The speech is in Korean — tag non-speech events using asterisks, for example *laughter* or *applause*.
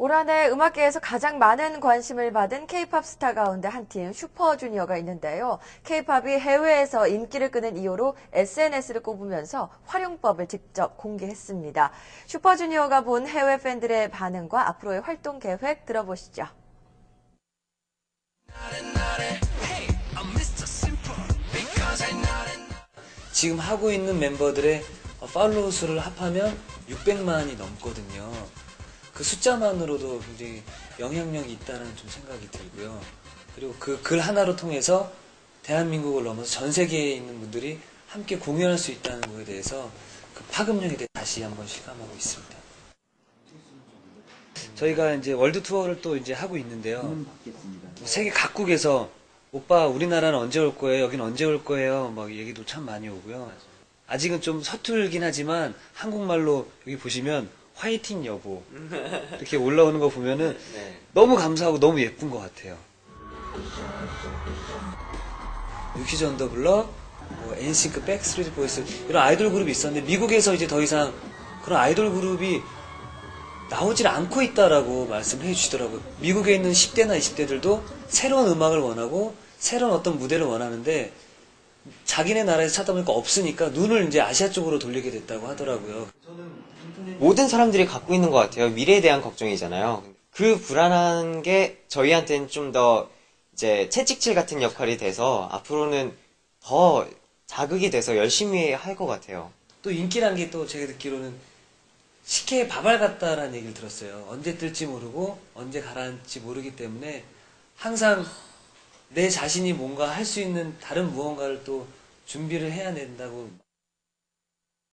올 한해 음악계에서 가장 많은 관심을 받은 K-팝 스타 가운데 한 팀 슈퍼주니어가 있는데요. K-팝이 해외에서 인기를 끄는 이유로 SNS를 꼽으면서 활용법을 직접 공개했습니다. 슈퍼주니어가 본 해외 팬들의 반응과 앞으로의 활동 계획 들어보시죠. 지금 하고 있는 멤버들의 팔로우 수를 합하면 600만이 넘거든요. 그 숫자만으로도 굉장히 영향력이 있다는 좀 생각이 들고요. 그리고 그 글 하나로 통해서 대한민국을 넘어서 전 세계에 있는 분들이 함께 공연할 수 있다는 것에 대해서 그 파급력에 대해 다시 한번 실감하고 있습니다. 저희가 이제 월드 투어를 또 이제 하고 있는데요. 세계 각국에서 오빠 우리나라는 언제 올 거예요? 여긴 언제 올 거예요? 막 얘기도 참 많이 오고요. 아직은 좀 서툴긴 하지만 한국말로 여기 보시면 화이팅 여보 이렇게 올라오는 거 보면은 *laughs* 너무 감사하고 너무 예쁜 것 같아요. 유키즈 언더 블럭, 뭐 엔싱크, 백스트리트 보이스 이런 아이돌 그룹이 있었는데 미국에서 이제 더 이상 그런 아이돌 그룹이 나오질 않고 있다라고 말씀해 주시더라고요. 미국에 있는 10대나 20대들도 새로운 음악을 원하고 새로운 어떤 무대를 원하는데 자기네 나라에서 찾다 보니까 없으니까 눈을 이제 아시아 쪽으로 돌리게 됐다고 하더라고요. 모든 사람들이 갖고 있는 것 같아요. 미래에 대한 걱정이잖아요. 그 불안한 게 저희한테는 좀 더 이제 채찍질 같은 역할이 돼서 앞으로는 더 자극이 돼서 열심히 할 것 같아요. 또 인기란 게 또 제가 듣기로는 식혜에 밥알 같다라는 얘기를 들었어요. 언제 뜰지 모르고 언제 가라앉지 모르기 때문에 항상 내 자신이 뭔가 할 수 있는 다른 무언가를 또 준비를 해야 된다고